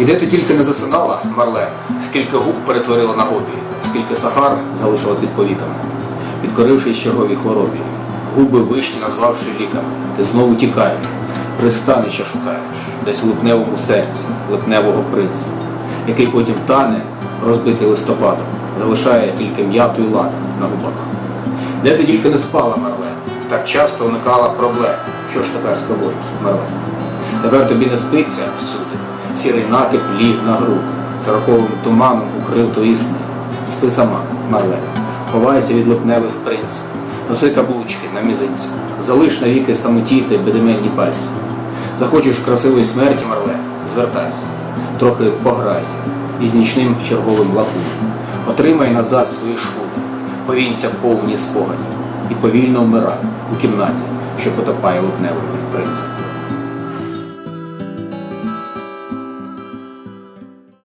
І де ти тільки не засинала, Марлен, скільки губ перетворила на гобі, скільки сахар залишила під повіками, підкорившись черговій хворобі. Губи вишні назвавши ліками, ти знову тікаєш, пристанища шукаєш, десь у липневому серці, липневого принца, який потім тане, розбитий листопадом, залишає тільки м'яту й ладу на губах. Де ти тільки не спала, Мерлен, так часто уникала проблем. Що ж тепер з тобою, Мерлен? Тепер тобі не спиться всюди. Сірий накип ліг на груди, сороковим туманом укрив твої сни. Спи сама, Марлен, ховайся від липневих принців, носи каблучки на мізинці, залиш навіки самотіти безіменні пальці. Захочеш красивої смерті, Марлен, звертайся, трохи пограйся із нічним черговим лакуном. Отримай назад свої шкури, повінця повні спогадів, і повільно вмирай у кімнаті, що потопає липневими принцем.